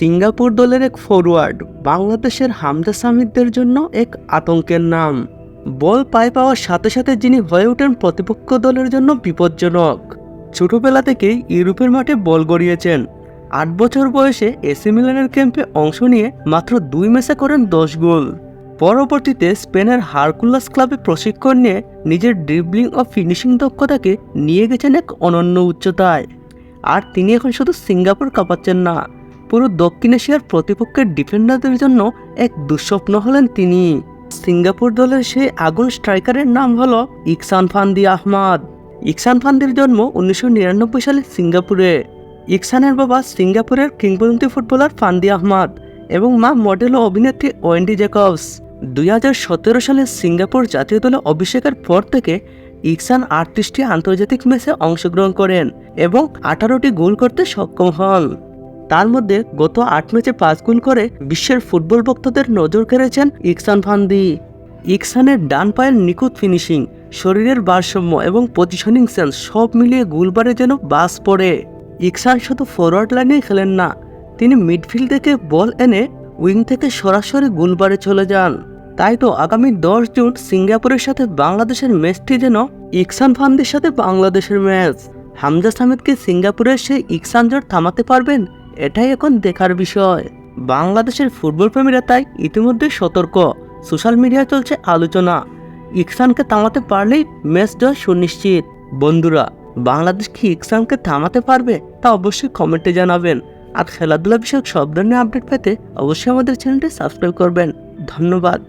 Singapore দলের এক forward বাংলাদেশের হামদা সামিদদের জন্য এক আতঙ্কের নাম। বল পায়ে পাওয়ার সাথে সাথে যিনি হয়ে ওঠেন প্রতিপক্ষ দলের জন্য বিপজ্জনক। ছোটবেলা থেকেই ইউরোপের মাঠে বল গড়িয়েছেন। আট বছর বয়সে এসি মিলানের ক্যাম্পে অংশ নিয়ে মাত্র দুই ম্যাচে করেন দশ গোল। পরবর্তীতে স্পেনের হারকুলাস ক্লাবে প্রশিক্ষণ নিয়ে নিজের ড্রিবলিং ও ফিনিশিং দক্ষতাকে নিয়ে গেছেন এক অনন্য উচ্চতায়। আর তিনি এখন শুধু সিঙ্গাপুর কাঁপাচ্ছেন না। পুরো দক্ষিণ এশিয়ার প্রতিপক্ষের ডিফেন্ডারদের জন্য এক দুঃস্বপ্ন হলেন তিনি। সিঙ্গাপুর দলের সেই আগুন স্ট্রাইকারের নাম হলো ইকসান ফান্দি আহমাদ। ইকসান ফান্দির জন্ম উনিশশো নিরানব্বই সালে সিঙ্গাপুরে। ইকসানের বাবা সিঙ্গাপুরের কিংবদন্তি ফুটবলার ফান্দি আহমাদ এবং মা মডেল ও অভিনেত্রী ওয়েন্ডি জ্যাকবস দুই সালে সিঙ্গাপুর জাতীয় দলে অভিষেকের পর থেকে ইকসান আটত্রিশটি আন্তর্জাতিক ম্যাচে অংশগ্রহণ করেন এবং আঠারোটি গোল করতে সক্ষম হন। তার মধ্যে গত আট ম্যাচে পাঁচ গোল করে বিশ্বের ফুটবল ভক্তদের নজর কেড়েছেন ইকসান ফান্দি। ইকসানের ডান পায়ের নিখুঁত ফিনিশিং, শরীরের ভারসাম্য এবং পজিশনিং সেন্স সব মিলিয়ে গোলবারে যেন বাস পড়ে। ইকসান শুধু ফরওয়ার্ড লাইনে খেলেন না, তিনি মিডফিল্ড থেকে বল এনে উইং থেকে সরাসরি গোলবারে চলে যান। তাই তো আগামী দশ জুন সিঙ্গাপুরের সাথে বাংলাদেশের ম্যাচটি যেন ইকসান ফান্দির সাথে বাংলাদেশের ম্যাচ। হামজা সামিদকে সিঙ্গাপুরের সেই ইকসান জট থামাতে পারবেন এটাই এখন দেখার বিষয়। বাংলাদেশের ফুটবল প্রেমীরা তাই ইতিমধ্যে সতর্ক। সোশ্যাল মিডিয়ায় চলছে আলোচনা। ইকসানকে থামাতে পারলেই ম্যাচ জয় সুনিশ্চিত। বন্ধুরা, বাংলাদেশ কি ইকসানকে থামাতে পারবে তা অবশ্যই কমেন্টে জানাবেন। আর খেলাধুলা বিষয়ক সব ধরনের আপডেট পেতে অবশ্যই আমাদের চ্যানেলটি সাবস্ক্রাইব করবেন। ধন্যবাদ।